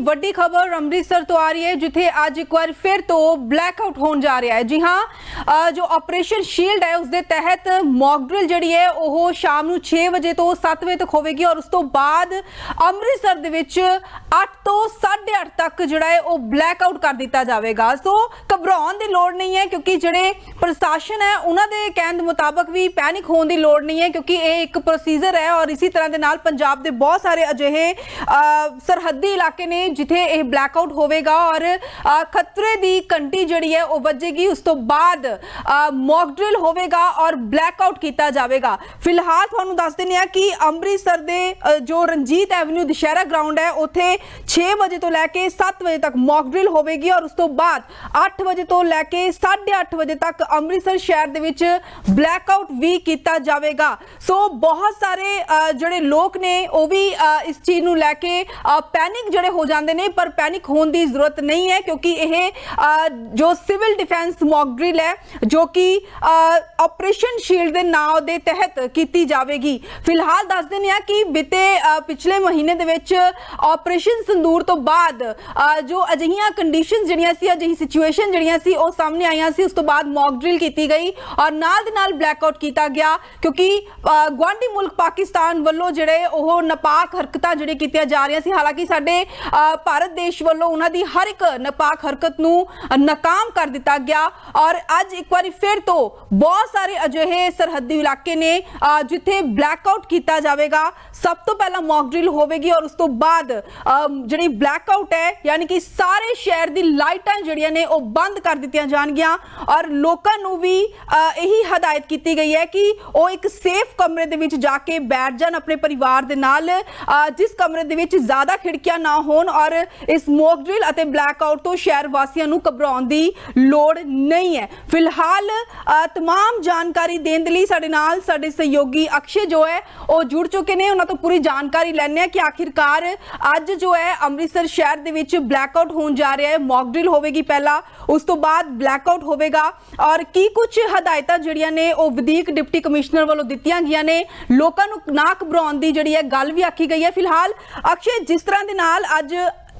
ਵੱਡੀ ਖਬਰ ਅੰਮ੍ਰਿਤਸਰ ਤੋਂ ਆ ਰਹੀ ਹੈ ਜਿੱਥੇ ਅੱਜ ਇੱਕ ਵਾਰ ਫਿਰ ਤੋਂ ਬਲੈਕਆਊਟ ਹੋਣ ਜਾ ਰਿਹਾ ਹੈ। ਜੀ ਹਾਂ ਜੋ ਆਪਰੇਸ਼ਨ ਸ਼ੀਲਡ ਹੈ ਉਸ ਦੇ ਤਹਿਤ ਮੌਕ ਡਰਿਲ ਜਿਹੜੀ ਹੈ ਉਹ ਸ਼ਾਮ ਨੂੰ 6 ਵਜੇ ਤੋਂ 7 ਵਜੇ ਤੱਕ ਹੋਵੇਗੀ ਔਰ ਉਸ ਤੋਂ ਬਾਅਦ ਅੰਮ੍ਰਿਤਸਰ ਦੇ ਵਿੱਚ 8 ਤੋਂ 8:30 ਤੱਕ ਜਿਹੜਾ ਹੈ ਉਹ ਬਲੈਕਆਊਟ ਕਰ ਦਿੱਤਾ ਜਾਵੇਗਾ। ਸੋ ਘਬਰਾਉਣ ਦੀ ਲੋੜ ਨਹੀਂ ਹੈ ਕਿਉਂਕਿ ਜਿਹੜੇ ਪ੍ਰਸ਼ਾਸਨ ਹੈ ਉਹਨਾਂ ਦੇ ਕਹਿਣ ਦੇ ਮੁਤਾਬਕ ਵੀ ਪੈਨਿਕ ਹੋਣ ਦੀ ਲੋੜ ਨਹੀਂ ਹੈ ਕਿਉਂਕਿ ਇਹ ਇੱਕ ਪ੍ਰੋਸੀਜਰ ਹੈ ਔਰ ਇਸੇ ਤਰ੍ਹਾਂ ਦੇ ਨਾਲ ਪੰਜਾਬ ਦੇ ਬਹੁਤ ਸਾਰੇ ਅਜਿਹੇ ਅ, ਸਰਹੱਦੀ ਇਲਾਕੇ ਨੇ ਜਿੱਥੇ ਇਹ ਬਲੈਕਆਊਟ ਹੋਵੇਗਾ ਔਰ ਖਤਰੇ ਦੀ ਕੰਟੀ ਜਿਹੜੀ ਹੈ ਉਹ ਵੱਜੇਗੀ। ਉਸ ਤੋਂ ਬਾਅਦ ਮੌਕ ਡਰਿਲ ਹੋਵੇਗਾ ਔਰ ਬਲੈਕਆਊਟ ਕੀਤਾ ਜਾਵੇਗਾ। ਫਿਲਹਾਲ ਤੁਹਾਨੂੰ ਦੱਸ ਦਿੰਦੇ ਆ ਕਿ ਅੰਮ੍ਰਿਤਸਰ ਦੇ ਜੋ ਰਣਜੀਤ ਐਵਨਿਊ ਦੁਸ਼ਹਿਰਾ ਗਰਾਊਂਡ ਹੈ ਉੱਥੇ 6 ਵਜੇ ਤੋਂ ਲੈ ਕੇ 7 ਵਜੇ ਤੱਕ ਮੌਕ ਡਰਿਲ ਹੋਵੇਗੀ ਔਰ ਉਸ ਤੋਂ ਬਾਅਦ 8 ਵਜੇ ਤੋਂ ਲੈ ਕੇ 8:30 ਵਜੇ ਤੱਕ ਅੰਮ੍ਰਿਤਸਰ ਸ਼ਹਿਰ ਦੇ ਵਿੱਚ ਬਲੈਕਆਊਟ ਵੀ ਕੀਤਾ ਜਾਵੇਗਾ। ਸੋ ਬਹੁਤ ਸਾਰੇ ਜਿਹੜੇ ਲੋਕ ਨੇ ਉਹ ਵੀ ਅ, ਇਸ ਚੀਜ਼ ਨੂੰ ਲੈ ਕੇ ਪੈਨਿਕ ਜਿਹੜੇ ਹੋ ਜਾ ਜਾਂਦੇ ਨੇ ਪਰ ਪੈਨਿਕ ਹੋਣ ਦੀ ਜ਼ਰੂਰਤ ਨਹੀਂ ਹੈ ਕਿਉਂਕਿ ਇਹ ਜੋ ਸਿਵਲ ਡਿਫੈਂਸ ਮੌਕ ਡਰਿਲ ਹੈ ਜੋ ਕਿ ਆਪਰੇਸ਼ਨ ਸ਼ੀਲਡ ਦੇ ਨਾਮ ਦੇ ਤਹਿਤ ਕੀਤੀ ਜਾਵੇਗੀ। ਫਿਲਹਾਲ ਦੱਸ ਦਿੰਦੇ ਆ ਕਿ ਬੀਤੇ ਪਿਛਲੇ ਮਹੀਨੇ ਦੇ ਵਿੱਚ ਆਪਰੇਸ਼ਨ ਸੰਦੂਰ ਤੋਂ ਬਾਅਦ ਜੋ ਅਜਿਹੀਆਂ ਕੰਡੀਸ਼ਨ ਜਿਹੜੀਆਂ ਸੀ ਅਜਿਹੀ ਸਿਚੁਏਸ਼ਨ ਜਿਹੜੀਆਂ ਸੀ ਉਹ ਸਾਹਮਣੇ ਆਈਆਂ ਸੀ। ਉਸ ਤੋਂ ਬਾਅਦ ਮੌਕ ਡਰਿਲ ਕੀਤੀ ਗਈ ਔਰ ਨਾਲ ਦੇ ਨਾਲ ਬਲੈਕ ਆਊਟ ਕੀਤਾ ਗਿਆ ਕਿਉਂਕਿ ਅ, ਗੁਆਂਢੀ ਮੁਲਕ ਪਾਕਿਸਤਾਨ ਵੱਲੋਂ ਜਿਹੜੇ ਉਹ ਨਪਾਕ ਹਰਕਤਾਂ ਜਿਹੜੇ ਕੀਤੀਆਂ ਜਾ ਰਹੀਆਂ ਸੀ ਹਾਲਾਂਕਿ ਸਾਡੇ ਭਾਰਤ ਦੇਸ਼ ਵੱਲੋਂ ਉਹਨਾਂ ਦੀ ਹਰ ਇੱਕ ਨਪਾਕ ਹਰਕਤ ਨੂੰ ਨਾਕਾਮ ਕਰ ਦਿੱਤਾ ਗਿਆ ਔਰ ਅੱਜ ਇੱਕ ਵਾਰੀ ਫਿਰ ਤੋਂ ਬਹੁਤ ਸਾਰੇ ਅਜਿਹੇ ਸਰਹੱਦੀ ਇਲਾਕੇ ਨੇ ਅ, ਜਿੱਥੇ ਬਲੈਕਆਊਟ ਕੀਤਾ ਜਾਵੇਗਾ। ਸਭ ਤੋਂ ਪਹਿਲਾਂ ਮੌਕ ਡਰਿਲ ਹੋਵੇਗੀ ਔਰ ਉਸ ਤੋਂ ਬਾਅਦ ਅ, ਜਿਹੜੀ ਬਲੈਕਆਊਟ ਹੈ ਯਾਨੀ ਕਿ ਸਾਰੇ ਸ਼ਹਿਰ ਦੀ ਲਾਈਟਾਂ ਜਿਹੜੀਆਂ ਨੇ ਉਹ ਬੰਦ ਕਰ ਦਿੱਤੀਆਂ ਜਾਣਗੀਆਂ ਔਰ ਲੋਕਾਂ ਨੂੰ ਵੀ ਇਹੀ ਹਦਾਇਤ ਕੀਤੀ ਗਈ ਹੈ ਕਿ ਉਹ ਇੱਕ ਸੇਫ ਕਮਰੇ ਦੇ ਵਿੱਚ ਜਾ ਕੇ ਬੈਠ ਜਾਣ ਆਪਣੇ ਪਰਿਵਾਰ ਦੇ ਨਾਲ ਜਿਸ ਕਮਰੇ ਦੇ ਵਿੱਚ ਜ਼ਿਆਦਾ ਖਿੜਕੀਆਂ ਨਾ ਹੋਣ ਔਰ ਇਸ ਮੌਕ ਡਰਿਲ ਅਤੇ ਬਲੈਕਆਊਟ ਤੋਂ ਸ਼ਹਿਰ ਵਾਸੀਆਂ ਨੂੰ ਘਬਰਾਉਣ ਦੀ ਲੋੜ ਨਹੀਂ ਹੈ। ਫਿਲਹਾਲ ਅ, ਤਮਾਮ ਜਾਣਕਾਰੀ ਦੇਣ ਦੇ ਲਈ ਸਾਡੇ ਨਾਲ ਸਾਡੇ ਸਹਿਯੋਗੀ ਅਕਸ਼ੇ ਜੋ ਹੈ ਉਹ ਜੁੜ ਚੁੱਕੇ ਨੇ। ਉਹਨਾਂ ਤੋਂ ਪੂਰੀ ਜਾਣਕਾਰੀ ਲੈਣੇ ਆ ਕਿ ਆਖਿਰਕਾਰ ਅੱਜ ਜੋ ਹੈ ਅੰਮ੍ਰਿਤਸਰ ਸ਼ਹਿਰ ਦੇ ਵਿੱਚ ਬਲੈਕ ਆਊਟ ਹੋਣ ਜਾ ਰਿਹਾ ਹੈ। ਮੌਕ ਡਰਿਲ ਹੋਵੇਗੀ ਪਹਿਲਾਂ ਉਸ ਤੋਂ ਬਾਅਦ ਬਲੈਕ ਆਊਟ ਹੋਵੇਗਾ। ਔਰ ਕੀ ਕੁਝ ਹਦਾਇਤਾਂ ਜਿਹੜੀਆਂ ਨੇ ਉਹ ਵਧੀਕ ਡਿਪਟੀ ਕਮਿਸ਼ਨਰ ਵੱਲੋਂ ਦਿੱਤੀਆਂ ਗਈਆਂ ਨੇ। ਲੋਕਾਂ ਨੂੰ ਨਾ ਘਬਰਾਉਣ ਦੀ ਜਿਹੜੀ ਹੈ ਗੱਲ ਵੀ ਆਖੀ ਗਈ ਹੈ। ਫਿਲਹਾਲ ਅਕਸ਼ੇ ਜਿਸ ਤਰ੍ਹਾਂ ਦੇ ਨਾਲ ਅੱਜ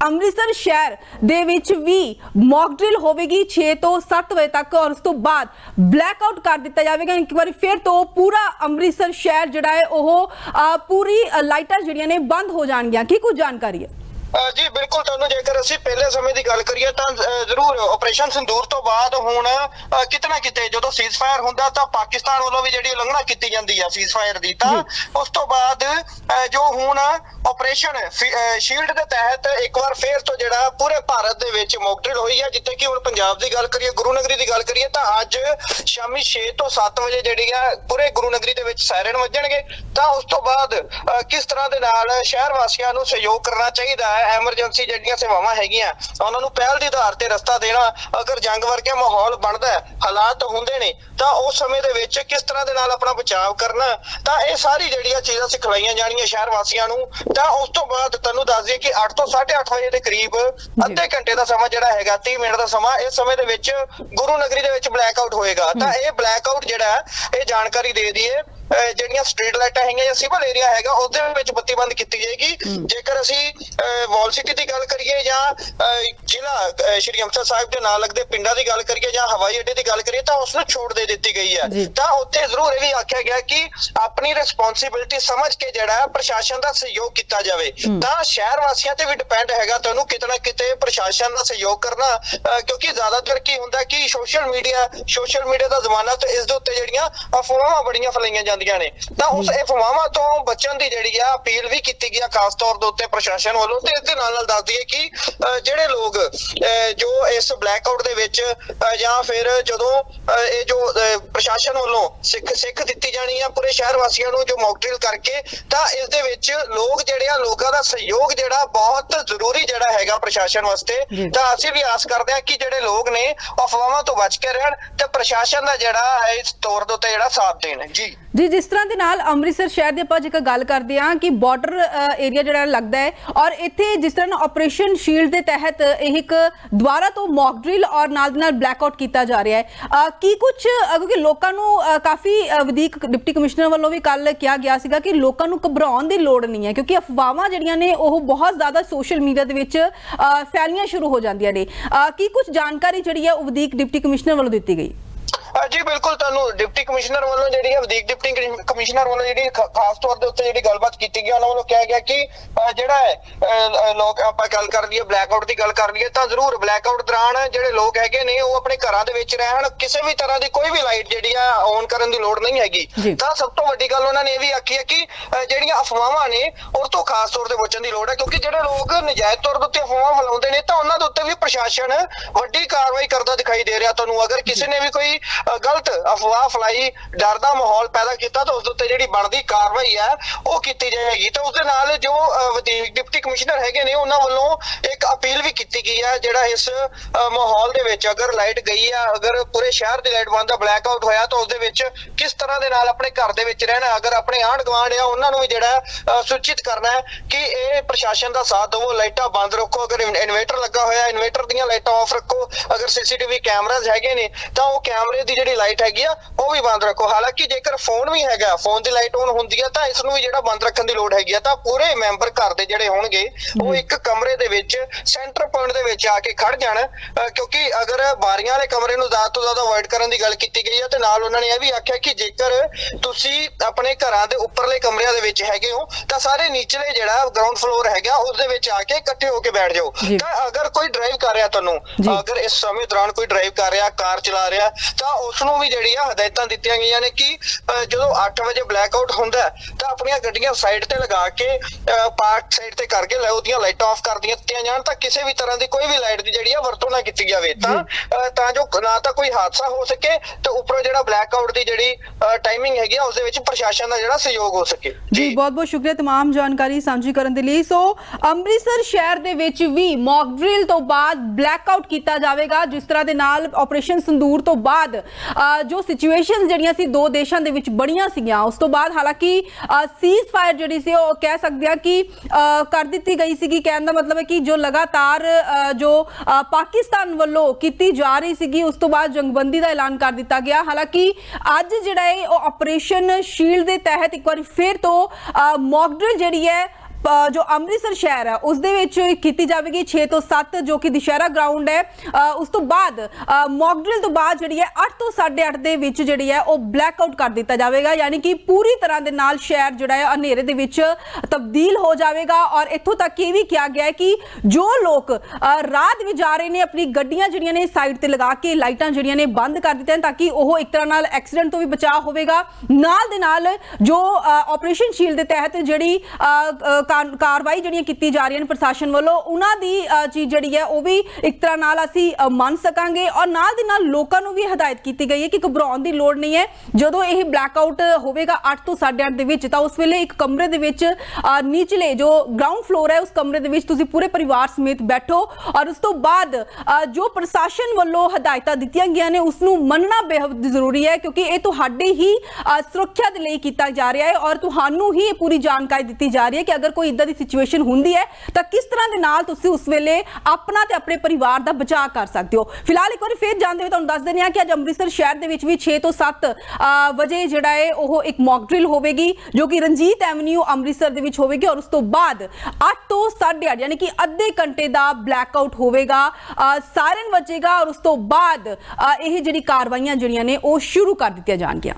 ਅੰਮ੍ਰਿਤਸਰ ਸ਼ਹਿਰ ਦੇ ਵਿੱਚ ਵੀ ਮੌਕ ਡਰਿਲ ਹੋਵੇਗੀ 6 ਤੋਂ 7 ਵਜੇ ਤੱਕ ਔਰ ਉਸ ਤੋਂ ਬਾਅਦ ਬਲੈਕ ਆਊਟ ਕਰ ਦਿੱਤਾ ਜਾਵੇਗਾ। ਇੱਕ ਵਾਰੀ ਫਿਰ ਤੋਂ ਪੂਰਾ ਅੰਮ੍ਰਿਤਸਰ ਸ਼ਹਿਰ ਜਿਹੜਾ ਹੈ, ਉਹ ਪੂਰੀ ਲਾਈਟਾਂ ਜਿਹੜੀਆਂ ਨੇ ਬੰਦ ਹੋ ਜਾਣਗੀਆਂ। ਕੀ ਕੁਝ ਜਾਣਕਾਰੀ ਹੈ? ਜੀ ਬਿਲਕੁਲ ਤੁਹਾਨੂੰ ਜੇਕਰ ਅਸੀਂ ਪਹਿਲੇ ਸਮੇਂ ਦੀ ਗੱਲ ਕਰੀਏ ਤਾਂ ਜ਼ਰੂਰ ਆਪਰੇਸ਼ਨ ਸਿੰਦੂਰ ਤੋਂ ਬਾਅਦ ਹੁਣ ਅ, ਕਿਤੇ ਜਦੋਂ ਸੀਜ਼ਫਾਇਰ ਹੁੰਦਾ ਤਾਂ ਪਾਕਿਸਤਾਨ ਵੱਲੋਂ ਵੀ ਜਿਹੜੀ ਉਲੰਘਣਾ ਕੀਤੀ ਜਾਂਦੀ ਆ ਸੀਜ਼ਫਾਇਰ ਦੀ ਤਾਂ ਉਸ ਤੋਂ ਬਾਅਦ ਜੋ ਹੁਣ ਆਪਰੇਸ਼ਨ ਸ਼ੀਲਡ ਦੇ ਤਹਿਤ ਇੱਕ ਵਾਰ ਫੇਰ ਤੋਂ ਜਿਹੜਾ ਪੂਰੇ ਭਾਰਤ ਦੇ ਵਿੱਚ ਮੌਕਡਰਿਲ ਹੋਈ ਹੈ ਜਿੱਥੇ ਕਿ ਹੁਣ ਪੰਜਾਬ ਦੀ ਗੱਲ ਕਰੀਏ ਗੁਰੂ ਨਗਰੀ ਦੀ ਗੱਲ ਕਰੀਏ ਤਾਂ ਅੱਜ ਸ਼ਾਮੀ 6 ਤੋਂ 7 ਵਜੇ ਜਿਹੜੀ ਆ ਪੂਰੇ ਗੁਰੂ ਨਗਰੀ ਦੇ ਵਿੱਚ ਸਾਇਰਨ ਵੱਜਣਗੇ। ਤਾਂ ਉਸ ਤੋਂ ਬਾਅਦ ਕਿਸ ਤਰ੍ਹਾਂ ਦੇ ਨਾਲ ਸ਼ਹਿਰ ਵਾਸੀਆਂ ਨੂੰ ਸਹਿਯੋਗ ਕਰਨਾ ਚਾਹੀਦਾ ਹੈ ਐਮਰਜੈਂਸੀ ਜਿਹੜੀਆਂ ਸੇਵਾਵਾਂ ਹੈਗੀਆਂ ਉਹਨਾਂ ਨੂੰ ਪਹਿਲ ਦੇ ਆਧਾਰ ਤੇ ਰਸਤਾ ਦੇਣਾ ਅਗਰ ਜੰਗ ਵਰਗਾ ਮਾਹੌਲ ਬਣਦਾ ਹੈ ਹਾਲਾਤ ਹੁੰਦੇ ਨੇ ਤਾਂ ਉਸ ਸਮੇਂ ਦੇ ਵਿੱਚ ਕਿਸ ਤਰ੍ਹਾਂ ਦੇ ਨਾਲ ਆਪਣਾ ਬਚਾਅ ਕਰਨਾ ਤਾਂ ਇਹ ਸਾਰੀ ਜਿਹੜੀਆਂ ਚੀਜ਼ਾਂ ਸਿਖਲਾਈਆਂ ਜਾਣੀਆਂ ਸ਼ਹਿਰ ਵਾਸੀਆਂ ਨੂੰ ਤਾਂ ਉਸ ਤੋਂ ਬਾਅਦ ਤੁਹਾਨੂੰ ਦੱਸ ਦਈਏ ਕਿ 8 ਤੋਂ 8:30 ਵਜੇ ਦੇ ਕਰੀਬ ਅੱਧੇ ਘੰਟੇ ਦਾ ਸਮਾਂ ਜਿਹੜਾ ਹੈਗਾ 30 ਮਿੰਟ ਦਾ ਸਮਾਂ ਇਸ ਸਮੇਂ ਦੇ ਵਿੱਚ ਗੁਰੂ ਨਗਰੀ ਦੇ ਵਿੱਚ ਬਲੈਕ ਆਊਟ ਹੋਏਗਾ ਤਾਂ ਇਹ ਬਲੈਕ ਆਊਟ ਜਿਹੜਾ ਇਹ ਜਾਣਕਾਰੀ ਦੇ ਦਈਏ ਜਿਹੜੀਆਂ ਸਟਰੀਟ ਲਾਈਟਾਂ ਹੈਗੀਆਂ ਜਾਂ ਸਿਵਲ ਏਰੀਆ ਹੈਗਾ ਉਹਦੇ ਵਿੱਚ ਬੱਤੀ ਬੰਦ ਕੀਤੀ ਜਾਏਗੀ। ਜੇਕਰ ਅਸੀਂ ਵਾਲ ਸਿਟੀ ਦੀ ਗੱਲ ਕਰੀਏ ਜਾਂ ਜ਼ਿਲ੍ਹਾ ਸ਼੍ਰੀ ਅੰਮ੍ਰਿਤਸਰ ਸਾਹਿਬ ਦੇ ਨਾਲ ਲੱਗਦੇ ਪਿੰਡਾਂ ਦੀ ਗੱਲ ਕਰੀਏ ਜਾਂ ਹਵਾਈ ਅੱਡੇ ਦੀ ਗੱਲ ਕਰੀਏ ਤਾਂ ਉਸ ਨੂੰ ਛੋਟ ਦੇ ਦਿੱਤੀ ਗਈ ਹੈ। ਤਾਂ ਉੱਥੇ ਜ਼ਰੂਰ ਇਹ ਵੀ ਆਖਿਆ ਗਿਆ ਕਿ ਆਪਣੀ ਰਿਸਪੌਂਸਿਬਿਲਟੀ ਸਮਝ ਕੇ ਜਿਹੜਾ ਪ੍ਰਸ਼ਾਸਨ ਦਾ ਸਹਿਯੋਗ ਕੀਤਾ ਜਾਵੇ। ਤਾਂ ਸ਼ਹਿਰ ਵਾਸੀਆਂ ਤੇ ਵੀ ਡਿਪੈਂਡ ਹੈਗਾ ਤੁਹਾਨੂੰ ਕਿਤੇ ਨਾ ਕਿਤੇ ਪ੍ਰਸ਼ਾਸਨ ਦਾ ਸਹਿਯੋਗ ਕਰਨਾ ਕਿਉਂਕਿ ਜ਼ਿਆਦਾਤਰ ਕੀ ਹੁੰਦਾ ਕਿ ਸੋਸ਼ਲ ਮੀਡੀਆ ਸੋਸ਼ਲ ਮੀਡੀਆ ਦਾ ਜ਼ਮਾਨਾ ਤੇ ਇਸ ਦੇ ਉੱਤੇ ਜਿਹੜੀਆਂ ਅਫਵਾਹਾਂ ਬੜੀਆਂ ਫੈਲਾਈਆਂ ਜਾਂਦੀਆਂ ਨੇ। ਤਾਂ ਉਸ ਅਫਵਾਹਾਂ ਤੋਂ ਬਚਣ ਦੀ ਜਿਹੜੀ ਆ ਅਪੀਲ ਵੀ ਕੀਤੀ ਗਈ ਆ ਖਾਸ ਤੌਰ ਦੇ ਉੱਤੇ ਪ੍ਰਸ਼ਾਸਨ ਵੱਲੋਂ ਤੇ ਇਸ ਦੇ ਨਾਲ ਨਾਲ ਦੱਸ ਦਈਏ ਕਿ ਜਿਹੜੇ ਲੋਕ ਜੋ ਇਸ ਬਲੈਕਆਊਟ ਦੇ ਵਿੱਚ ਜਾਂ ਫਿਰ ਜਦੋਂ ਇਹ ਜੋ ਪ੍ਰਸ਼ਾਸਨ ਵੱਲੋਂ ਸਿੱਖ ਸਿੱਖ ਦਿੱਤੀ ਜਾਣੀ ਆ ਪੂਰੇ ਸ਼ਹਿਰ ਵਾਸੀਆਂ ਨੂੰ ਜੋ ਮੌਕਡਰਿਲ ਕਰਕੇ ਤਾਂ ਇਸ ਦੇ ਵਿੱਚ ਲੋਕ ਜਿਹੜੇ ਆ ਲੋਕਾਂ ਦਾ ਸਹਿਯੋਗ ਜਿਹੜਾ ਬਹੁਤ ਜ਼ਰੂਰੀ ਜਿਹੜਾ ਹੈਗਾ ਪ੍ਰਸ਼ਾਸਨ ਵਾਸਤੇ। ਤਾਂ ਅਸੀਂ ਵੀ ਆਸ ਕਰਦੇ ਹਾਂ ਕਿ ਜਿਹੜੇ ਲੋਕ ਨੇ ਅਫਵਾਹਾਂ ਤੋਂ ਬਚ ਕੇ ਰਹਿਣ ਤੇ ਪ੍ਰਸ਼ਾਸਨ ਦਾ ਜਿਹੜਾ ਇਸ ਤੌਰ ਦੇ ਉੱਤੇ ਜਿਹੜਾ ਸਾਥ ਦੇਣ। ਜੀ। ਜੀ, ਜਿਸ ਤਰ੍ਹਾਂ ਦੇ ਨਾਲ ਅੰਮ੍ਰਿਤਸਰ ਸ਼ਹਿਰ ਦੀ ਆਪਾਂ ਜੇਕਰ ਗੱਲ ਕਰਦੇ ਹਾਂ ਕਿ ਬਾਰਡਰ ਏਰੀਆ ਜਿਹੜਾ ਲੱਗਦਾ ਹੈ ਔਰ ਇੱਥੇ ਜਿਸ ਤਰ੍ਹਾਂ ਨਾ ਆਪਰੇਸ਼ਨ ਸ਼ੀਲਡ ਦੇ ਤਹਿਤ ਇਹ ਇੱਕ ਦੁਬਾਰਾ ਤੋਂ ਮੌਕ ਡਰਿਲ ਔਰ ਨਾਲ ਦੇ ਨਾਲ ਬਲੈਕਆਊਟ ਕੀਤਾ ਜਾ ਰਿਹਾ ਹੈ। ਕੀ ਕੁਝ ਕਿਉਂਕਿ ਲੋਕਾਂ ਨੂੰ ਕਾਫੀ ਵਧੀਕ ਡਿਪਟੀ ਕਮਿਸ਼ਨਰ ਵੱਲੋਂ ਵੀ ਕੱਲ ਕਿਹਾ ਗਿਆ ਸੀਗਾ ਕਿ ਲੋਕਾਂ ਨੂੰ ਘਬਰਾਉਣ ਦੀ ਲੋੜ ਨਹੀਂ ਹੈ ਕਿਉਂਕਿ ਅਫਵਾਹਾਂ ਜਿਹੜੀਆਂ ਨੇ ਉਹ ਬਹੁਤ ਜ਼ਿਆਦਾ ਸੋਸ਼ਲ ਮੀਡੀਆ ਦੇ ਵਿੱਚ ਫੈਲਣੀਆਂ ਸ਼ੁਰੂ ਹੋ ਜਾਂਦੀਆਂ ਨੇ। ਕੀ ਕੁਝ ਜਾਣਕਾਰੀ ਜਿਹੜੀ ਹੈ ਉਹ ਵਧੀਕ ਡਿਪਟੀ ਕਮਿਸ਼ਨਰ ਵੱਲੋਂ ਦਿੱਤੀ ਗਈ? ਜੀ ਬਿਲਕੁਲ ਤੁਹਾਨੂੰ ਡਿਪਟੀ ਕਮਿਸ਼ਨਰ ਵੱਲੋਂ ਜਿਹੜੀ ਹੈ ਵਧੀਕ ਡਿਪਟੀ ਕਮਿ- ਕਮਿਸ਼ਨਰ ਵੱਲੋਂ ਜਿਹੜੀ ਖਾਸ ਤੌਰ ਦੇ ਉੱਤੇ ਜਿਹੜੀ ਗੱਲਬਾਤ ਕੀਤੀ ਗਈ ਉਹਨਾਂ ਵੱਲੋਂ ਕਿਹਾ ਗਿਆ ਕਿ ਜਿਹੜਾ ਹੈ ਲੋਕ ਆਪਾਂ ਗੱਲ ਕਰ ਲਈਏ ਬਲੈਕਆਊਟ ਦੀ ਗੱਲ ਕਰ ਲਈਏ ਤਾਂ ਜ਼ਰੂਰ ਬਲੈਕਆਊਟ ਦੌਰਾਨ ਜਿਹੜੇ ਲੋਕ ਹੈਗੇ ਨੇ ਉਹ ਆਪਣੇ ਘਰਾਂ ਦੇ ਵਿੱਚ ਰਹਿਣ ਕਿਸੇ ਵੀ ਤਰ੍ਹਾਂ ਦੀ ਕੋਈ ਵੀ ਲਾਈਟ ਜਿਹੜੀ ਆ ਔਨ ਕਰਨ ਦੀ ਲੋੜ ਨਹੀਂ ਹੈਗੀ। ਤਾਂ ਸਭ ਤੋਂ ਵੱਡੀ ਗੱਲ ਉਹਨਾਂ ਨੇ ਇਹ ਵੀ ਆਖੀ ਹੈ ਕਿ ਜਿਹੜੀਆਂ ਅਫਵਾਹਾਂ ਨੇ ਉਹ ਤੋਂ ਖਾਸ ਤੌਰ ਤੇ ਬਚਣ ਦੀ ਲੋੜ ਹੈ ਕਿਉਂਕਿ ਜਿਹੜੇ ਲੋਕ ਨਜਾਇਜ਼ ਤੌਰ ਦੇ ਉੱਤੇ ਅਫਵਾਹਾਂ ਫੈਲਾਉਂਦੇ ਨੇ ਤਾਂ ਉਹਨਾਂ ਦੇ ਉੱਤੇ ਵੀ ਪ੍ਰਸ਼ਾਸਨ ਵੱਡੀ ਕਾਰਵਾਈ ਕਰਦਾ ਦਿਖਾਈ ਦੇ ਰਿਹਾ ਤੁਹਾਨੂੰ ਅਗਰ ਕਿਸੇ ਨੇ ਵੀ ਕੋਈ ਗਲਤ ਅਫਵਾਹ ਫੈਲਾਈ, ਡਰ ਦਾ ਮਾਹੌਲ ਪੈਦਾ ਕੀਤਾ ਤਾਂ ਉਸ ਉੱਤੇ ਜਿਹੜੀ ਬਣਦੀ ਕਾਰਵਾਈ ਹੈ, ਉਹ ਕੀਤੀ ਜਾਏਗੀ। ਤਾਂ ਉਸ ਦੇ ਨਾਲ ਜੋ ਡਿਪਟੀ ਕਮਿਸ਼ਨਰ ਹੈਗੇ ਨੇ, ਉਹਨਾਂ ਵੱਲੋਂ ਇੱਕ ਅਪੀਲ ਵੀ ਕੀਤੀ ਗਈ ਹੈ, ਜਿਹੜਾ ਇਸ ਮਾਹੌਲ ਦੇ ਵਿੱਚ ਅਗਰ ਲਾਈਟ ਗਈ ਹੈ, ਅਗਰ ਪੂਰੇ ਸ਼ਹਿਰ ਦੀ ਲਾਈਟ ਬੰਦ ਹੈ ਬਲੈਕ ਆਊਟ ਹੋਇਆ, ਤਾਂ ਉਸ ਦੇ ਵਿੱਚ ਕਿਸ ਤਰ੍ਹਾਂ ਦੇ ਨਾਲ ਆਪਣੇ ਘਰ ਦੇ ਵਿੱਚ ਰਹਿਣਾ, ਅਗਰ ਆਪਣੇ ਆਂਢ ਗੁਆਂਢ ਆ ਉਹਨਾਂ ਨੂੰ ਵੀ ਜਿਹੜਾ ਸੂਚਿਤ ਕਰਨਾ ਹੈ ਕਿ ਇਹ ਪ੍ਰਸ਼ਾਸਨ ਦਾ ਸਾਥ ਦਿਵੋ, ਲਾਈਟਾਂ ਬੰਦ ਰੱਖੋ, ਅਗਰ ਇਨਵੇਟਰ ਲੱਗਾ ਹੋਇਆ, ਇਨਵੇਟਰ ਦੀਆਂ ਲਾਈਟਾਂ ਆਫ ਰੱਖੋ, ਅਗਰ ਸੀਸੀਟੀਵੀ ਕੈਮਰਾਜ਼ ਹੈਗੇ ਨੇ, ਤਾਂ ਉਹ ਕੈਮਰੇ ਦੀ ਜਿਹੜੀ ਲਾਈਟ ਹੈਗੀ ਆ ਉਹ ਵੀ ਬੰਦ ਰੱਖੋ ਹਾਲਾਂਕਿ ਜੇਕਰ ਫੋਨ ਵੀ ਹੈਗਾ ਫੋਨ ਦੀ ਲਾਈਟ ਔਨ ਹੁੰਦੀ ਆ ਤਾਂ ਇਸ ਨੂੰ ਵੀ ਜਿਹੜਾ ਬੰਦ ਰੱਖਣ ਦੀ ਲੋੜ ਹੈਗੀ ਆ ਤਾਂ ਪੂਰੇ ਮੈਂਬਰ ਘਰ ਦੇ ਜਿਹੜੇ ਹੋਣਗੇ ਉਹ ਇੱਕ ਕਮਰੇ ਦੇ ਵਿੱਚ ਸੈਂਟਰ ਪੁਆਇੰਟ ਦੇ ਵਿੱਚ ਆ ਕੇ ਖੜ ਜਾਣ ਕਿਉਂਕਿ ਅਗਰ ਬਾਰੀਆਂ ਵਾਲੇ ਕਮਰੇ ਨੂੰ ਜ਼ਿਆਦਾ ਤੋਂ ਜ਼ਿਆਦਾ ਅਵੋਇਡ ਕਰਨ ਦੀ ਗੱਲ ਕੀਤੀ ਗਈ ਹੈ ਤੇ ਨਾਲ ਉਹਨਾਂ ਨੇ ਇਹ ਵੀ ਆਖਿਆ ਕਿ ਜੇਕਰ ਤੁਸੀਂ ਆਪਣੇ ਘਰਾਂ ਦੇ ਉੱਪਰਲੇ ਕਮਰਿਆਂ ਦੇ ਵਿੱਚ ਹੈਗੇ ਹੋ ਤਾਂ ਸਾਰੇ ਨੀਚਲੇ ਜਿਹੜਾ ਗਰਾਊਂਡ ਫਲੋਰ ਹੈਗਾ ਉਸ ਦੇ ਵਿੱਚ ਆ ਕੇ ਇਕੱਠੇ ਹੋ ਕੇ ਬੈਠ ਜਾਓ। ਤਾਂ ਅਗਰ ਕੋਈ ਡਰਾਈਵ ਕਰ ਰਿਹਾ ਤੁਹਾਨੂੰ। ਅਗਰ ਇਸ ਸਮੇਂ ਦੌਰਾਨ ਕੋਈ ਡਰਾਈਵ ਕਰ ਰਿਹਾ ਕਾਰ ਚਲਾ ਰਿਹਾ ਤਾਂ ਉਸ ਨੂੰ ਵੀ ਜਿਹੜੀ ਆ ਹਦਾਇਤਾਂ ਦਿੱਤੀਆਂ ਗਈਆਂ ਨੇ ਕਿ ਅ, ਜਦੋਂ 8 ਵਜੇ ਬਲੈਕਆਊਟ ਹੁੰਦਾ ਹੈ, ਤਾਂ ਆਪਣੀਆਂ ਗੱਡੀਆਂ ਸਾਈਡ ਤੇ ਲਗਾ ਕੇ ਪਾਰਕ ਸਾਈਡ ਤੇ ਕਰਕੇ ਲੈ ਉਹਦੀਆਂ ਲਾਈਟਾਂ ਆਫ ਕਰ ਦੀਆਂ ਦਿੱਤੀਆਂ ਜਾਣ ਤਾਂ ਕਿਸੇ ਵੀ ਤਰ੍ਹਾਂ ਦੀ ਕੋਈ ਵੀ ਲਾਈਟ ਦੀ ਜਿਹੜੀ ਆ ਵਰਤੋਂ ਨਾ ਕੀਤੀ ਜਾਵੇ ਤਾਂ ਅ, ਤਾਂ ਜੋ ਨਾ ਤਾਂ ਕੋਈ ਹਾਦਸਾ ਹੋ ਸਕੇ ਤੇ ਉੱਪਰੋਂ ਜਿਹੜਾ ਬਲੈਕਆਊਟ ਦੀ ਜਿਹੜੀ ਟਾਈਮਿੰਗ ਹੈਗੀ ਆ ਉਸ ਦੇ ਵਿੱਚ ਪ੍ਰਸ਼ਾਸਨ ਦਾ ਜਿਹੜਾ ਸਹਿਯੋਗ ਹੋ ਸਕੇ ਜੀ ਬਹੁਤ ਬਹੁਤ ਸ਼ੁਕਰੀਆ तमाम ਜਾਣਕਾਰੀ ਸਾਂਝੀ ਕਰਨ ਦੇ ਲਈ ਸੋ ਅੰਮ੍ਰਿਤਸਰ ਸ਼ਹਿਰ ਦੇ ਵਿੱਚ ਵੀ ਮੌਕ ਡਰਿਲ ਤੋਂ ਬਾਅਦ ਬਲੈਕਆਊਟ ਕੀਤਾ ਜਾਵੇਗਾ ਜਿਸ ਤਰ੍ਹਾਂ ਦੇ ਨਾਲ ਆਪਰੇਸ਼ਨ ਸੰਦੂਰ ਤੋਂ ਬਾਅਦ ਅ, ਜੋ ਸਿਚੁਏਸ਼ਨਸ ਜਿਹੜੀਆਂ ਸੀ ਦੋ ਦੇਸ਼ਾਂ ਦੇ ਵਿੱਚ ਬੜੀਆਂ ਸੀਗੀਆਂ, ਉਸ ਤੋਂ ਬਾਅਦ ਹਾਲਾਂਕਿ ਸੀਜ਼ ਫਾਇਰ ਜਿਹੜੀ ਸੀ ਉਹ ਕਹਿ ਸਕਦੇ ਆ ਕਿ ਕਰ ਦਿੱਤੀ ਗਈ ਸੀਗੀ। ਕਹਿਣ ਦਾ ਮਤਲਬ ਹੈ ਕਿ ਜੋ ਲਗਾਤਾਰ ਜੋ ਪਾਕਿਸਤਾਨ ਵੱਲੋਂ ਕੀਤੀ ਜਾ ਰਹੀ ਸੀਗੀ, ਉਸ ਤੋਂ ਬਾਅਦ ਜੰਗਬੰਦੀ ਦਾ ਐਲਾਨ ਕਰ ਦਿੱਤਾ ਗਿਆ। ਹਾਲਾਂਕਿ, ਅੱਜ ਜਿਹੜਾ ਹੈ ਉਹ ਆਪਰੇਸ਼ਨ ਸ਼ੀਲਡ ਦੇ ਤਹਿਤ ਇੱਕ ਵਾਰ ਫਿਰ ਤੋਂ ਮੌਕ ਡਰਿਲ ਜਿਹੜੀ ਹੈ ਜੋ ਅੰਮ੍ਰਿਤਸਰ ਸ਼ਹਿਰ ਹੈ ਉਸ ਦੇ ਵਿੱਚ ਕੀਤੀ ਜਾਵੇਗੀ 6 ਤੋਂ 7 ਜੋ ਕਿ ਦੁਸ਼ਹਿਰਾ ਗਰਾਊਂਡ ਹੈ। ਉਸ ਤੋਂ ਬਾਅਦ ਮੌਕ ਡਰਿਲ ਤੋਂ ਬਾਅਦ ਜਿਹੜੀ ਹੈ 8 ਤੋਂ 8:30 ਦੇ ਵਿੱਚ ਜਿਹੜੀ ਹੈ ਉਹ ਬਲੈਕ ਆਊਟ ਕਰ ਦਿੱਤਾ ਜਾਵੇਗਾ। ਯਾਨੀ ਕਿ ਪੂਰੀ ਤਰ੍ਹਾਂ ਦੇ ਨਾਲ ਸ਼ਹਿਰ ਜਿਹੜਾ ਹੈ ਹਨੇਰੇ ਦੇ ਵਿੱਚ ਤਬਦੀਲ ਹੋ ਜਾਵੇਗਾ। ਔਰ ਇੱਥੋਂ ਤੱਕ ਇਹ ਵੀ ਕਿਹਾ ਗਿਆ ਹੈ ਕਿ ਜੋ ਲੋਕ ਅ, ਰਾਤ ਵੀ ਜਾ ਰਹੇ ਨੇ ਆਪਣੀ ਗੱਡੀਆਂ ਜਿਹੜੀਆਂ ਨੇ ਸਾਈਡ ਤੇ ਲਗਾ ਕੇ ਲਾਈਟਾਂ ਜਿਹੜੀਆਂ ਨੇ ਬੰਦ ਕਰ ਦਿੱਤੀਆਂ ਤਾਂ ਕਿ ਉਹ ਇੱਕ ਤਰ੍ਹਾਂ ਨਾਲ ਐਕਸੀਡੈਂਟ ਤੋਂ ਵੀ ਬਚਾਅ ਹੋਵੇਗਾ। ਨਾਲ ਦੇ ਨਾਲ ਜੋ ਆਪਰੇਸ਼ਨ ਸ਼ੀਲਡ ਦੇ ਤਹਿਤ ਜਿਹੜੀ ਕਾਰਵਾਈ ਜਿਹੜੀਆਂ ਕੀਤੀ ਜਾ ਰਹੀਆਂ ਨੇ ਪ੍ਰਸ਼ਾਸਨ ਵੱਲੋਂ ਉਹਨਾਂ ਦੀ ਚੀਜ਼ ਜਿਹੜੀ ਹੈ ਉਹ ਵੀ ਇੱਕ ਤਰ੍ਹਾਂ ਨਾਲ ਅਸੀਂ ਮੰਨ ਸਕਾਂਗੇ ਔਰ ਨਾਲ ਦੀ ਨਾਲ ਲੋਕਾਂ ਨੂੰ ਵੀ ਹਦਾਇਤ ਕੀਤੀ ਗਈ ਹੈ ਕਿ ਘਬਰਾਉਣ ਦੀ ਲੋੜ ਨਹੀਂ ਹੈ। ਜਦੋਂ ਇਹ ਬਲੈਕਆਊਟ ਹੋਵੇਗਾ 8 ਤੋਂ 8:30 ਦੇ ਵਿੱਚ ਤਾਂ ਉਸ ਵੇਲੇ ਇੱਕ ਕਮਰੇ ਦੇ ਵਿੱਚ ਅ, ਨੀਚਲੇ ਜੋ ਗਰਾਊਂਡ ਫਲੋਰ ਹੈ ਉਸ ਕਮਰੇ ਦੇ ਵਿੱਚ ਤੁਸੀਂ ਪੂਰੇ ਪਰਿਵਾਰ ਸਮੇਤ ਬੈਠੋ ਔਰ ਉਸ ਤੋਂ ਬਾਅਦ ਜੋ ਪ੍ਰਸ਼ਾਸਨ ਵੱਲੋਂ ਹਦਾਇਤਾਂ ਦਿੱਤੀਆਂ ਗਈਆਂ ਨੇ ਉਸ ਨੂੰ ਮੰਨਣਾ ਬੇਹੱਦ ਜ਼ਰੂਰੀ ਹੈ ਕਿਉਂਕਿ ਇਹ ਤੁਹਾਡੇ ਹੀ ਸੁਰੱਖਿਆ ਦੇ ਲਈ ਕੀਤਾ ਜਾ ਰਿਹਾ ਹੈ ਔਰ ਤੁਹਾਨੂੰ ਹੀ ਇਹ ਪੂਰੀ ਜਾਣਕਾਰੀ ਦਿੱਤੀ ਜਾ ਰਹੀ ਹੈ ਕਿ ਅਗਰ ਕੋਈ ਇਦਾਂ ਦੀ ਸਿਚੁਏਸ਼ਨ ਹੁੰਦੀ ਹੈ, ਤਾਂ ਕਿਸ ਤਰ੍ਹਾਂ ਦੇ ਨਾਲ ਤੁਸੀਂ ਉਸ ਵੇਲੇ ਆਪਣਾ ਤੇ ਆਪਣੇ ਪਰਿਵਾਰ ਦਾ ਬਚਾਅ ਕਰ ਸਕਦੇ ਹੋ? ਫਿਲਹਾਲ ਇੱਕ ਵਾਰੀ ਫੇਰ ਜਾਂਦੇ ਹੋਏ ਤੁਹਾਨੂੰ ਦੱਸ ਦਿੰਦੇ ਹਾਂ ਕਿ ਅੱਜ ਅੰਮ੍ਰਿਤਸਰ ਸ਼ਹਿਰ ਦੇ ਵਿੱਚ ਵੀ 6 ਤੋਂ 7 ਵਜੇ ਜਿਹੜਾ ਹੈ ਉਹ ਇੱਕ ਮੌਕ ਡਰਿਲ ਹੋਵੇਗੀ, ਜੋ ਕਿ ਰਣਜੀਤ ਐਵਨਿਊ ਅੰਮ੍ਰਿਤਸਰ ਦੇ ਵਿੱਚ ਹੋਵੇਗੀ ਔਰ ਉਸ ਤੋਂ ਬਾਅਦ 8 ਤੋਂ 8:30 ਯਾਨੀ ਕਿ ਅੱਧੇ ਘੰਟੇ ਦਾ ਬਲੈਕ ਆਊਟ ਹੋਵੇਗਾ ਸਾਇਰਨ ਵੱਜੇਗਾ ਔਰ ਉਸ ਤੋਂ ਬਾਅਦ ਇਹ ਜਿਹੜੀ ਕਾਰਵਾਈਆਂ ਜਿਹੜੀਆਂ ਨੇ ਉਹ ਸ਼ੁਰੂ ਕਰ ਦਿੱਤੀਆਂ ਜਾਣਗੀਆਂ।